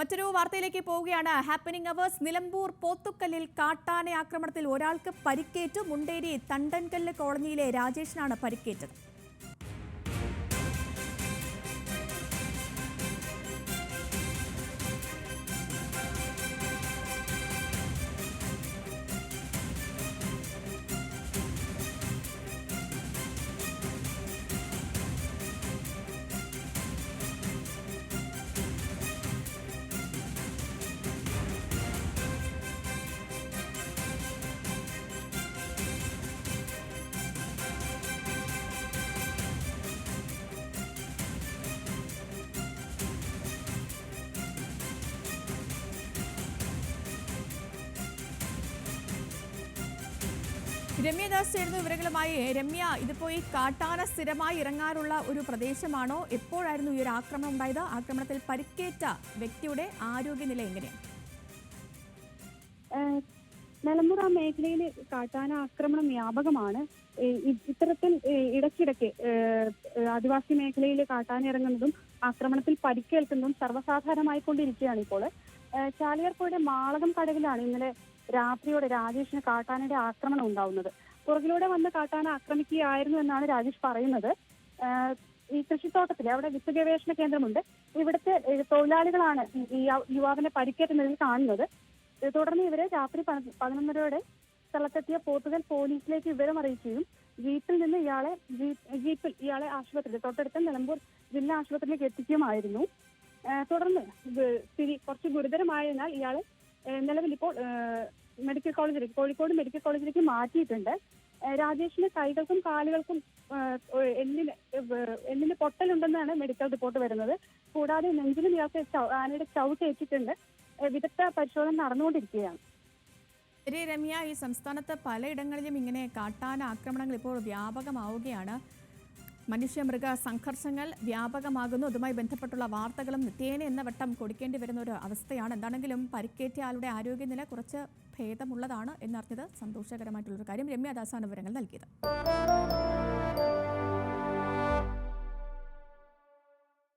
മറ്റൊരു വാർത്തയിലേക്ക് പോവുകയാണ്. ഹാപ്പനിങ് അവേഴ്സ് നിലമ്പൂർ പോത്തുക്കല്ലിൽ കാട്ടാന ആക്രമണത്തിൽ ഒരാൾക്ക് പരിക്കേറ്റു. മുണ്ടേരി തണ്ടൻകല്ല് കോളനിയിലെ രാജേഷിനാണ് പരിക്കേറ്റത്. രമ്യദാസ് ചേരുന്ന വിവരങ്ങളുമായി രമ്യ ഇതിപ്പോ ഈ കാട്ടാന സ്ഥിരമായി ഇറങ്ങാറുള്ള ഒരു പ്രദേശമാണോ? എപ്പോഴായിരുന്നു ഈ ഒരു ആക്രമണം ഉണ്ടായത്? ആക്രമണത്തിൽ പരിക്കേറ്റ വ്യക്തിയുടെ ആരോഗ്യനില എങ്ങനെയാണ്? മലമ്പുറ മേഖലയിൽ കാട്ടാന ആക്രമണം വ്യാപകമാണ്. ഇത്തരത്തിൽ ഇടയ്ക്കിടയ്ക്ക് ആദിവാസി മേഖലയിൽ കാട്ടാന ഇറങ്ങുന്നതും ആക്രമണത്തിൽ പരിക്കേൽക്കുന്നതും സർവസാധാരണമായിക്കൊണ്ടിരിക്കുകയാണ് ഇപ്പോൾ. ചാലിയാർപ്പുഴയുടെ മാളകം കടവിലാണ് ഇന്നലെ രാത്രിയോടെ രാജേഷിന് കാട്ടാനയുടെ ആക്രമണം ഉണ്ടാവുന്നത്. പുറകിലൂടെ വന്ന് കാട്ടാന ആക്രമിക്കുകയായിരുന്നു എന്നാണ് രാജേഷ് പറയുന്നത്. ഈ കൃഷിത്തോട്ടത്തിലെ അവിടെ വിത്ത് ഗവേഷണ കേന്ദ്രമുണ്ട്. ഇവിടുത്തെ തൊഴിലാളികളാണ് ഈ- യുവാവിനെ പരിക്കേറ്റ നിലയിൽ കാണുന്നത് തുടർന്ന് ഇവരെ രാത്രി പതി- പതിനൊന്നരയോടെ സ്ഥലത്തെത്തിയ പോർട്ടുഗൽ പോലീസിലേക്ക് വിവരം അറിയിക്കുകയും ജീപ്പിൽ നിന്ന് ഇയാളെ ജീപ്പിൽ ഇയാളെ ആശുപത്രിയിൽ തൊട്ടടുത്ത നിലമ്പൂർ ജില്ലാ ആശുപത്രിയിലേക്ക് എത്തിക്കുകയുമായിരുന്നു. തുടർന്ന് സ്ഥിതി കുറച്ച് ഗുരുതരമായതിനാൽ ഏഹ് നിലവിൽ ഇപ്പോൾ മെഡിക്കൽ കോളേജിലേക്ക് കോഴിക്കോട് മെഡിക്കൽ കോളേജിലേക്ക് മാറ്റിയിട്ടുണ്ട്. രാജേഷിന് കൈകൾക്കും കാലുകൾക്കും എല്ലിന് എല്ലിന് പൊട്ടലുണ്ടെന്നാണ് മെഡിക്കൽ റിപ്പോർട്ട് വരുന്നത്. കൂടാതെ നെഞ്ചിലും ഇയാൾക്ക് ആനയുടെ ചവിട്ട് ഏറ്റിട്ടുണ്ട് ഏഹ് വിദഗ്ധ പരിശോധന നടന്നുകൊണ്ടിരിക്കുകയാണ്. ശരി രമ്യ ഈ സംസ്ഥാനത്ത് പലയിടങ്ങളിലും ഇങ്ങനെ കാട്ടാന ആക്രമണങ്ങൾ ഇപ്പോൾ വ്യാപകമാവുകയാണ്. മനുഷ്യ മൃഗ സംഘർഷങ്ങൾ വ്യാപകമാകുന്നു. അതുമായി ബന്ധപ്പെട്ടുള്ള വാർത്തകളും നിത്യേന എന്ന വട്ടം കൊടുക്കേണ്ടി വരുന്ന ഒരു അവസ്ഥയാണ്. എന്താണെങ്കിലും പരിക്കേറ്റ ആളുടെ ആരോഗ്യനില കുറച്ച് ഭേദമുള്ളതാണ് എന്നറിഞ്ഞത് സന്തോഷകരമായിട്ടുള്ളൊരു കാര്യം രമ്യ ദാസാണ് വിവരങ്ങൾ നൽകിയത്.